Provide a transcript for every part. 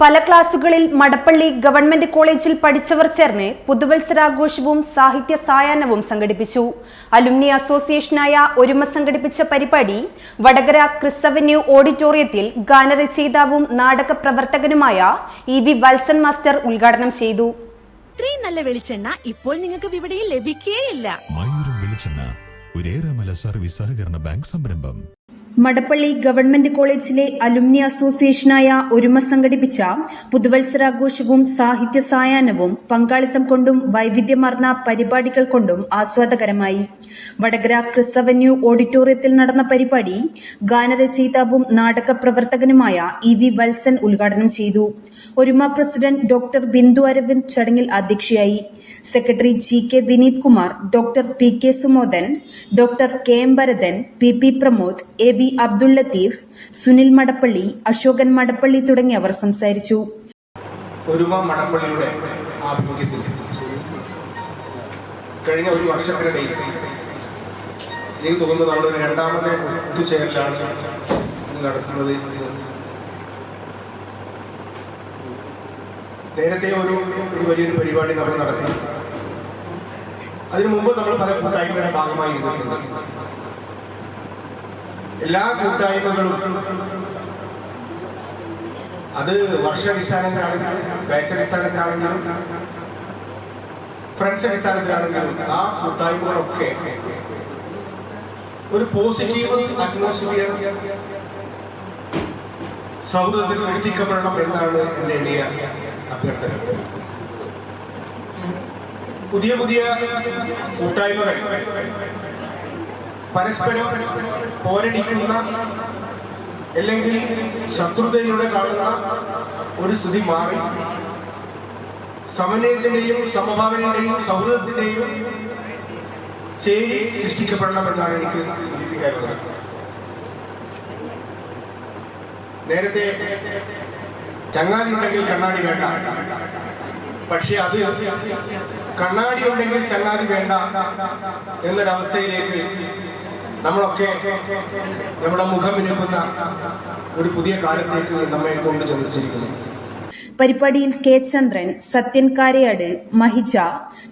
പല ക്ലാസുകളിൽ മടപ്പള്ളി ഗവൺമെന്റ് കോളേജിൽ പഠിച്ചവർ ചേർന്ന് പുതുവത്സരാഘോഷവും സാഹിത്യ സായാഹ്നവും സംഘടിപ്പിച്ചു. അലുമിനി അസോസിയേഷനായ ഒരുമ സംഘടിപ്പിച്ച പരിപാടി വടകര ക്രിസ്തവന്യൂ ഓഡിറ്റോറിയത്തിൽ ഗാനരചയിതാവും നാടക പ്രവർത്തകനുമായ ഇ വി വത്സൻ മാസ്റ്റർ ഉദ്ഘാടനം ചെയ്തു. ഇത്രയും നല്ല വെളിച്ചെണ്ണ ഇപ്പോൾ നിങ്ങൾക്ക് വിപണിയിൽ ലഭിക്കുകയില്ല സർവീസ് സഹകരണ ബാങ്ക് സംരംഭം. മടപ്പള്ളി ഗവൺമെന്റ് കോളേജിലെ അലുമിനി അസോസിയേഷനായ ഒരുമ സംഘടിപ്പിച്ച പുതുവത്സരാഘോഷവും സാഹിത്യ സായാഹ്നവും പങ്കാളിത്തം കൊണ്ടും വൈവിധ്യമാർന്ന പരിപാടികൾ കൊണ്ടും ആസ്വാദകരമായി. വടകര ക്രിസ് അവന്യൂ ഓഡിറ്റോറിയത്തിൽ നടന്ന പരിപാടി ഗാനരചയിതാവും നാടക പ്രവർത്തകനുമായ ഇ വി വത്സൻ ഉദ്ഘാടനം ചെയ്തു. ഒരുമ പ്രസിഡന്റ് ഡോക്ടർ ബിന്ദു അരവിന്ദ് ചടങ്ങിൽ അധ്യക്ഷയായി. Secretary G K Vineeth Kumar doctor P K Sumodan doctor K M Bharathan P P Pramod A B Abdul Latheef Sunil Madappally Ashokan Madappally തുടങ്ങിയവർ സംസാരിച്ചു. ഒരുമ മടപ്പള്ളിയുടെ ആഭിമുഖ്യത്തിൽ കഴിഞ്ഞ ഒരു വർഷത്തിനിടയിൽ എനിക്ക് തോന്നുന്നു നമ്മളൊരു രണ്ടാമത്തെ ഒത്തുചേരലാണ് നടക്കുന്നത് നേരത്തെ ഒരു ഒരു വലിയൊരു പരിപാടി നമ്മൾ നടത്തി. അതിനു മുമ്പ് നമ്മൾ പല കൂട്ടായ്മയുടെ ഭാഗമായി ഇരുന്നിട്ടുണ്ട് എല്ലാ കൂട്ടായ്മകളും. അത് വർഷാടിസ്ഥാനത്തിലാണെങ്കിലും ബാച്ച് അടിസ്ഥാനത്തിലാണെങ്കിലും ഫ്രണ്ട്സ് അടിസ്ഥാനത്തിലാണെങ്കിലും ആ കൂട്ടായ്മകളൊക്കെ ഒരു പോസിറ്റീവ് അറ്റ്മോസ്ഫിയർ സൗഹൃദത്തിൽ സൃഷ്ടിക്കപ്പെടണം എന്നാണ് എന്റെ എളിയ അഭ്യർത്ഥന. പുതിയ പുതിയ കൂട്ടായ്മകൾ. പരസ്പരം പോരടിക്കുന്ന അല്ലെങ്കിൽ ശത്രുതയിലൂടെ കാണുന്ന ഒരു സ്ഥിതി മാറി. സമന്വയത്തിന്റെയും സമഭാവനയുടെയും സൗഹൃദത്തിന്റെയും ചേരി സൃഷ്ടിക്കപ്പെടണമെന്നാണ് എനിക്ക് സൂചിപ്പിക്കാനുള്ളത്. നേരത്തെ ചങ്ങാതി ഉണ്ടെങ്കിൽ കണ്ണാടി വേണ്ട. പക്ഷെ അത് കണ്ണാടി ഉണ്ടെങ്കിൽ ചങ്ങാതി വേണ്ട എന്നൊരവസ്ഥയിലേക്ക് നമ്മളൊക്കെ നമ്മുടെ മുഖം മിനുക്കുന്ന ഒരു പുതിയ കാലത്തേക്ക് നമ്മെ കൊണ്ട് ചെന്നിരിക്കുന്നു പരിപാടിയിൽ K Chandran Sathyan Karayad Mahija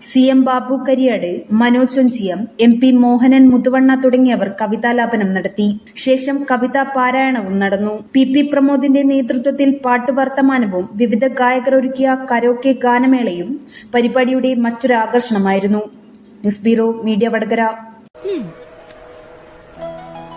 C M Babu Kariyad Manoj Onchiyam M P Mohanan Muthuvanna തുടങ്ങിയവർ കവിതാലാപനം നടത്തി. ശേഷം കവിതാ പാരായണവും നടന്നു. പി പി പ്രമോദിന്റെ നേതൃത്വത്തിൽ പാട്ടുവർത്തമാനവും വിവിധ ഗായകർ ഒരുക്കിയ കരോക്കെ ഗാനമേളയും പരിപാടിയുടെ മറ്റൊരു ആകർഷണമായിരുന്നു ന്യൂസ് ബ്യൂറോ മീഡിയ വടകര.